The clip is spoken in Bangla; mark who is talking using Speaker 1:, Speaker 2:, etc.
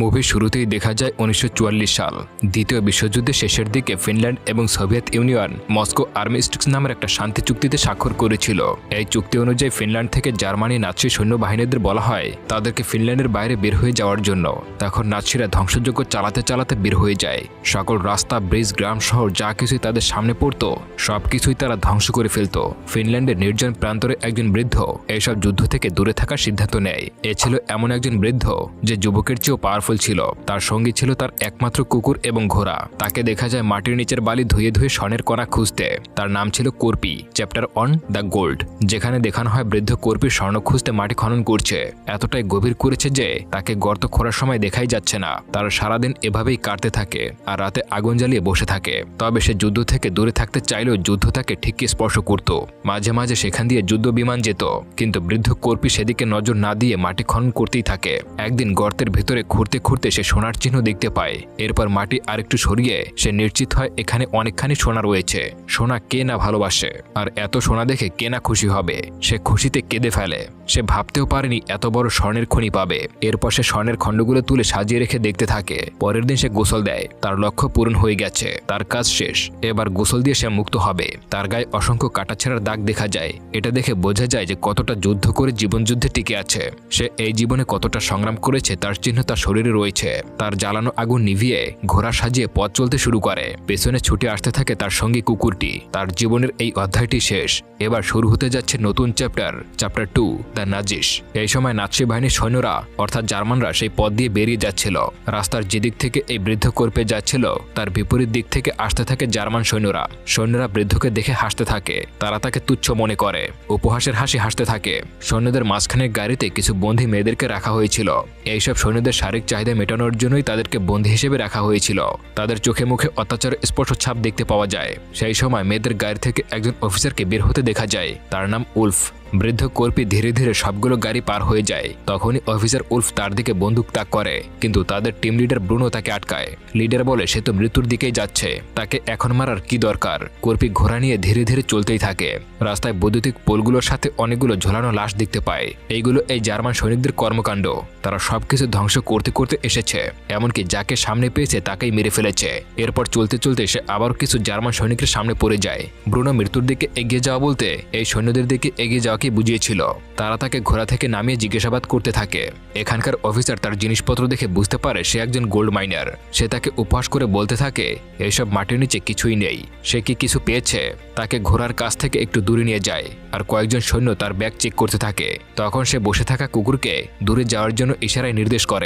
Speaker 1: মুভির শুরুতেই দেখা যায় উনিশশো চুয়াল্লিশ সাল। দ্বিতীয় বিশ্বযুদ্ধের শেষের দিকে ফিনল্যান্ড এবং সোভিয়েত ইউনিয়ন মস্কো আর্মিস্টিক্স নামের একটা শান্তি চুক্তিতে স্বাক্ষর করেছিল। এই চুক্তি অনুযায়ী ফিনল্যান্ড থেকে জার্মানি নাৎসি সৈন্যবাহিনীদের বলা হয়, তাদেরকে ফিনল্যান্ডের বাইরে বের হয়ে যাওয়ার জন্য। তখন নাৎসিরা ধ্বংসযোগ্য চালাতে চালাতে বের হয়ে যায়। সকল রাস্তা, ব্রিজ, গ্রাম শহর যা কিছুই তাদের সামনে পড়তো, সবকিছুই তারা ধ্বংস করে ফেলত। ফিনল্যান্ডের নির্জন প্রান্তরে একজন বৃদ্ধ এইসব যুদ্ধ থেকে দূরে থাকার সিদ্ধান্ত নেয়। এ ছিল এমন একজন বৃদ্ধ যে যুবকের চেয়েও পাওয়ারফুল ছিল। তার সঙ্গী ছিল তার একমাত্র কুকুর এবং ঘোড়া। তাকে দেখা যায় মাটির নিচের বালি ধুয়ে ধুয়ে স্বর্ণের কণা খুঁজতে। তার নাম ছিল কর্পি, চ্যাপ্টার অন দ্য গোল্ড, যেখানে দেখানো হয় বৃদ্ধ কর্পি স্বর্ণ খুঁজতে মাটি খনন করছে। এতটাই গভীর করেছে যে, তাকে গর্ত খোঁড়ার সময় দেখাই যাচ্ছে না। তার সারাদিন এভাবেই কাটতে থাকে আর রাতে আগুন জ্বালিয়ে বসে থাকে। তবে সে যুদ্ধ থেকে দূরে থাকতে চাইলেও যুদ্ধ তাকে ঠিকই স্পর্শ করত। মাঝে মাঝে সেখান দিয়ে যুদ্ধ বিমান যেত, কিন্তু বৃদ্ধ কর্পি সেদিকে নজর না দিয়ে মাটি খনন করতেই থাকে। একদিন গর্তের ভেতরে খুঁড়তে খুঁড়তে সে সোনার চিহ্ন দেখতে পায়। এরপর মাটি আরেকটু সরিয়ে সে নিশ্চিত হয় এখানে অনেকখানি সোনা রয়েছে। সোনা কে না ভালোবাসে? আর এত সোনা দেখে কে না খুশি হবে? সে খুশিতে কেঁদে ফেলে। সে ভাবতেও পারেনি এত বড় স্বর্ণের খনি পাবে। এরপর সে স্বর্ণের খণ্ডগুলো তুলে সাজিয়ে রেখে দেখতে থাকে। পরের দিন সে গোসল দেয়। তার লক্ষ্য পূরণ হয়ে গেছে। তার কাজ শেষ। এবার গোসল দিয়ে সে মুক্ত হবে। তার গায়ে অসংখ্য কাটাছেড়ার দাগ দেখা যায়। এটা দেখে বোঝা যায় যে কতটা যুদ্ধ করে জীবনযুদ্ধে টিকে আছে। সে এই জীবনে কতটা সংগ্রাম করেছে তার চিহ্ন তার শরীরে রয়েছে। তার জ্বালানো আগুন নিভিয়ে ঘোড়া সাজিয়ে পথ চলতে শুরু করে। পেছনে ছুটে আসতে থাকে তার সঙ্গী কুকুরটি। তার জীবনের এই অধ্যায়টি শেষ। এবার শুরু হতে যাচ্ছে নতুন chapter chapter two, the Nazis. এই সময় নাৎসি বাহিনীর সৈন্যরা, অর্থাৎ জার্মানরা, সেই পথ দিয়ে বেরিয়ে যাচ্ছিল। রাস্তার যেদিক থেকে এই বৃদ্ধ কর্পে যাচ্ছিল, তার বিপরীত দিক থেকে আসতে থাকে জার্মান সৈন্যরা। সৈন্যরা বৃদ্ধকে দেখে হাসতে থাকে। তারা তাকে তুচ্ছ মনে করে। উপহাসের হাসি হাসতে থাকে। সৈন্যদের মাঝখানের গাড়িতে কিছু বন্দী মেয়েদেরকে রাখা হয়েছিল। এইসব সৈন্যদের শারীরিক চাহিদা মেটানোর জন্যই তাদেরকে বন্দী হিসেবে রাখা হয়েছিল। তাদের চোখে মুখে অত্যাচার স্পষ্ট ছাপ দেখতে পাওয়া যায়। সেই সময় মেয়েদের গাড়ি থেকে একজন অফিসারকে বের হতে দেখা যায়। তার নাম উলফ। বৃদ্ধ কর্পি ধীরে ধীরে সবগুলো গাড়ি পার হয়ে যায়। তখনই অফিসার উলফ তার দিকে বন্দুক তাক করে। কিন্তু তাদের টিম লিডার ব্রুনো তাকে আটকায়। লিডার বলে, সে তো মৃত্যুর দিকেই যাচ্ছে। তাকে এখন মারার কি দরকার? কর্পি ঘোড়া নিয়ে ধীরে ধীরে চলতেই থাকে। রাস্তায় বৈদ্যুতিক পোলগুলোর সাথে অনেকগুলো ঝোলানো লাশ দেখতে পায়। এইগুলো এই জার্মান সৈনিকদের কর্মকাণ্ড। তারা সবকিছু ধ্বংস করতে করতে এসেছে। এমনকি যাকে সামনে পেয়েছে তাকেই মেরে ফেলেছে। এরপর চলতে চলতে সে আবার কিছু জার্মান সৈনিকের সামনে পড়ে যায়। ব্রুনো মৃত্যুর দিকে এগিয়ে যাওয়া বলতে এই সৈন্যদের দিকে এগিয়ে যাওয়াকে বুঝিয়েছিল। তারা তাকে ঘোড়া থেকে নামিয়ে জিজ্ঞাসাবাদ করতে থাকে। এখানকার অফিসার তার জিনিসপত্র দেখে বুঝতে পারে সে একজন গোল্ড মাইনার সে তাকে উপহাস করে বলতে থাকে, এইসব মাটির নিচে কিছুই নেই। সে কি কিছু পেয়েছে? তাকে ঘোড়ার কাছ থেকে একটু দূরে নিয়ে যায়। আর কয়েকজন সৈন্য তার ব্যাগ চেক করতে থাকে। তখন সে বসে থাকা কুকুরকে দূরে যাওয়ার জন্য ইশারায় নির্দেশ করে।